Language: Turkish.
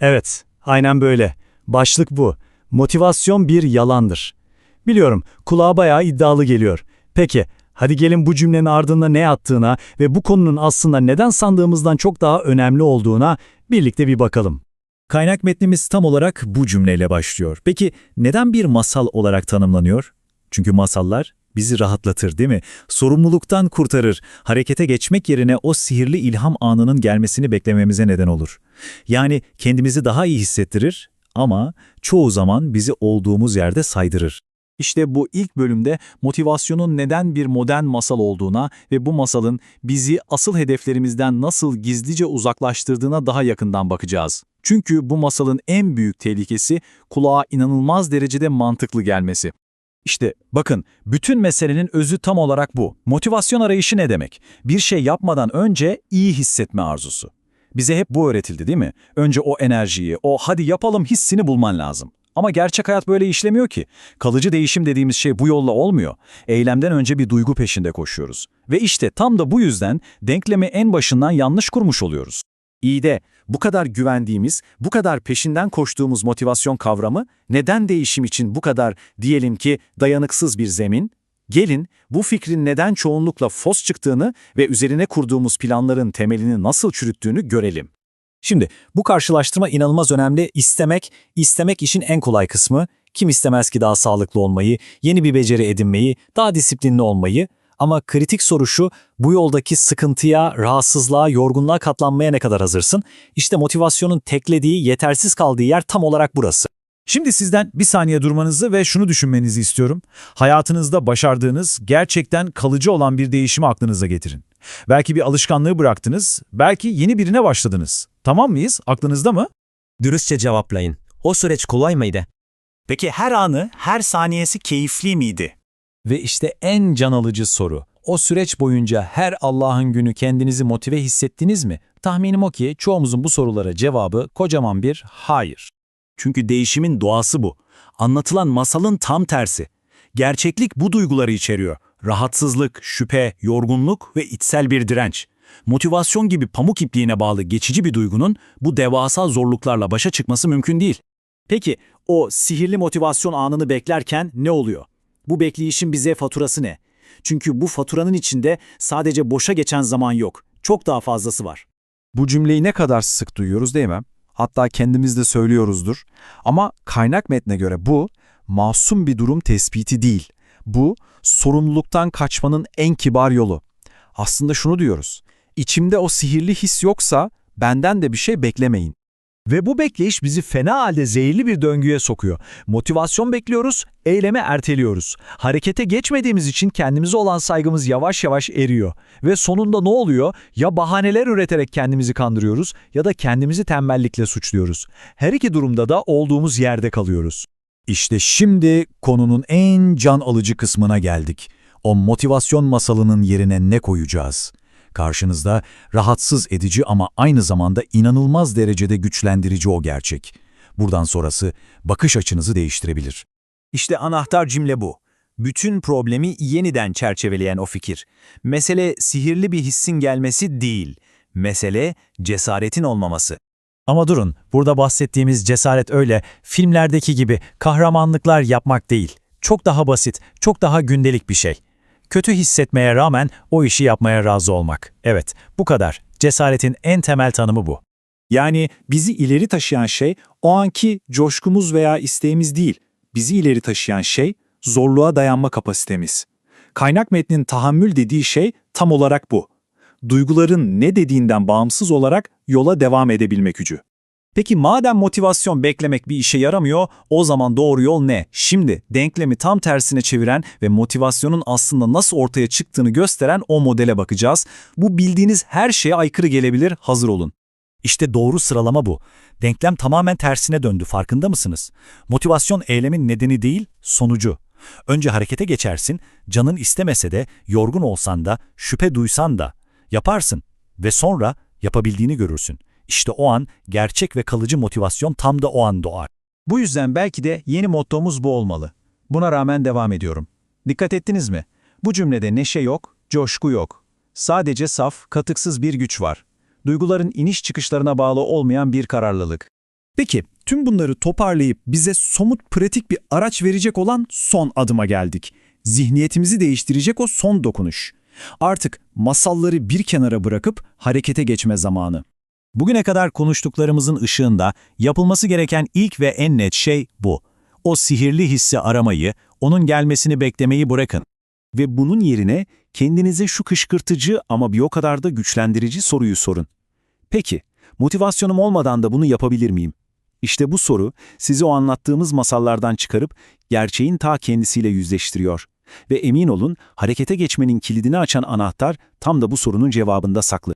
Evet, aynen böyle. Başlık bu. Motivasyon bir yalandır. Biliyorum, kulağa bayağı iddialı geliyor. Peki, hadi gelin bu cümlenin ardında ne yattığına ve bu konunun aslında neden sandığımızdan çok daha önemli olduğuna birlikte bir bakalım. Kaynak metnimiz tam olarak bu cümleyle başlıyor. Peki neden bir masal olarak tanımlanıyor? Çünkü masallar bizi rahatlatır değil mi? Sorumluluktan kurtarır. Harekete geçmek yerine o sihirli ilham anının gelmesini beklememize neden olur. Yani kendimizi daha iyi hissettirir ama çoğu zaman bizi olduğumuz yerde saydırır. İşte bu ilk bölümde motivasyonun neden bir modern masal olduğuna ve bu masalın bizi asıl hedeflerimizden nasıl gizlice uzaklaştırdığına daha yakından bakacağız. Çünkü bu masalın en büyük tehlikesi kulağa inanılmaz derecede mantıklı gelmesi. İşte bakın, bütün meselenin özü tam olarak bu. Motivasyon arayışı ne demek? Bir şey yapmadan önce iyi hissetme arzusu. Bize hep bu öğretildi değil mi? Önce o enerjiyi, o hadi yapalım hissini bulman lazım. Ama gerçek hayat böyle işlemiyor ki. Kalıcı değişim dediğimiz şey bu yolla olmuyor. Eylemden önce bir duygu peşinde koşuyoruz. Ve işte tam da bu yüzden denklemi en başından yanlış kurmuş oluyoruz. İyi de bu kadar güvendiğimiz, bu kadar peşinden koştuğumuz motivasyon kavramı neden değişim için bu kadar diyelim ki dayanıksız bir zemin? Gelin bu fikrin neden çoğunlukla fos çıktığını ve üzerine kurduğumuz planların temelini nasıl çürüttüğünü görelim. Şimdi bu karşılaştırma inanılmaz önemli. İstemek, istemek işin en kolay kısmı. Kim istemez ki daha sağlıklı olmayı, yeni bir beceri edinmeyi, daha disiplinli olmayı? Ama kritik soru şu, bu yoldaki sıkıntıya, rahatsızlığa, yorgunluğa katlanmaya ne kadar hazırsın? İşte motivasyonun teklediği, yetersiz kaldığı yer tam olarak burası. Şimdi sizden bir saniye durmanızı ve şunu düşünmenizi istiyorum. Hayatınızda başardığınız, gerçekten kalıcı olan bir değişimi aklınıza getirin. Belki bir alışkanlığı bıraktınız, belki yeni birine başladınız. Tamam mıyız? Aklınızda mı? Dürüstçe cevaplayın. O süreç kolay mıydı? Peki her anı, her saniyesi keyifli miydi? Ve işte en can alıcı soru. O süreç boyunca her Allah'ın günü kendinizi motive hissettiniz mi? Tahminim o ki çoğumuzun bu sorulara cevabı kocaman bir hayır. Çünkü değişimin doğası bu. Anlatılan masalın tam tersi. Gerçeklik bu duyguları içeriyor. Rahatsızlık, şüphe, yorgunluk ve içsel bir direnç. Motivasyon gibi pamuk ipliğine bağlı geçici bir duygunun bu devasa zorluklarla başa çıkması mümkün değil. Peki o sihirli motivasyon anını beklerken ne oluyor? Bu bekleyişin bize faturası ne? Çünkü bu faturanın içinde sadece boşa geçen zaman yok. Çok daha fazlası var. Bu cümleyi ne kadar sık duyuyoruz değil mi? Hatta kendimiz de söylüyoruzdur. Ama kaynak metne göre bu masum bir durum tespiti değil. Bu sorumluluktan kaçmanın en kibar yolu. Aslında şunu diyoruz. İçimde o sihirli his yoksa benden de bir şey beklemeyin. Ve bu bekleyiş bizi fena halde zehirli bir döngüye sokuyor. Motivasyon bekliyoruz, eyleme erteliyoruz. Harekete geçmediğimiz için kendimize olan saygımız yavaş yavaş eriyor. Ve sonunda ne oluyor? Ya bahaneler üreterek kendimizi kandırıyoruz ya da kendimizi tembellikle suçluyoruz. Her iki durumda da olduğumuz yerde kalıyoruz. İşte şimdi konunun en can alıcı kısmına geldik. O motivasyon masalının yerine ne koyacağız? Karşınızda rahatsız edici ama aynı zamanda inanılmaz derecede güçlendirici o gerçek. Buradan sonrası bakış açınızı değiştirebilir. İşte anahtar cümle bu. Bütün problemi yeniden çerçeveleyen o fikir. Mesele sihirli bir hissin gelmesi değil. Mesele cesaretin olmaması. Ama durun, burada bahsettiğimiz cesaret öyle filmlerdeki gibi kahramanlıklar yapmak değil. Çok daha basit, çok daha gündelik bir şey. Kötü hissetmeye rağmen o işi yapmaya razı olmak. Evet, bu kadar. Cesaretin en temel tanımı bu. Yani bizi ileri taşıyan şey o anki coşkumuz veya isteğimiz değil. Bizi ileri taşıyan şey zorluğa dayanma kapasitemiz. Kaynak metnin tahammül dediği şey tam olarak bu. Duyguların ne dediğinden bağımsız olarak yola devam edebilmek gücü. Peki madem motivasyon beklemek bir işe yaramıyor, o zaman doğru yol ne? Şimdi denklemi tam tersine çeviren ve motivasyonun aslında nasıl ortaya çıktığını gösteren o modele bakacağız. Bu bildiğiniz her şeye aykırı gelebilir, hazır olun. İşte doğru sıralama bu. Denklem tamamen tersine döndü, farkında mısınız? Motivasyon eylemin nedeni değil, sonucu. Önce harekete geçersin, canın istemese de, yorgun olsan da, şüphe duysan da. Yaparsın ve sonra yapabildiğini görürsün. İşte o an gerçek ve kalıcı motivasyon tam da o an doğar. Bu yüzden belki de yeni mottomuz bu olmalı. Buna rağmen devam ediyorum. Dikkat ettiniz mi? Bu cümlede neşe yok, coşku yok. Sadece saf, katıksız bir güç var. Duyguların iniş çıkışlarına bağlı olmayan bir kararlılık. Peki, tüm bunları toparlayıp bize somut pratik bir araç verecek olan son adıma geldik. Zihniyetimizi değiştirecek o son dokunuş. Artık masalları bir kenara bırakıp harekete geçme zamanı. Bugüne kadar konuştuklarımızın ışığında yapılması gereken ilk ve en net şey bu. O sihirli hissi aramayı, onun gelmesini beklemeyi bırakın. Ve bunun yerine kendinize şu kışkırtıcı ama bir o kadar da güçlendirici soruyu sorun. Peki, motivasyonum olmadan da bunu yapabilir miyim? İşte bu soru sizi o anlattığımız masallardan çıkarıp gerçeğin ta kendisiyle yüzleştiriyor. Ve emin olun harekete geçmenin kilidini açan anahtar tam da bu sorunun cevabında saklı.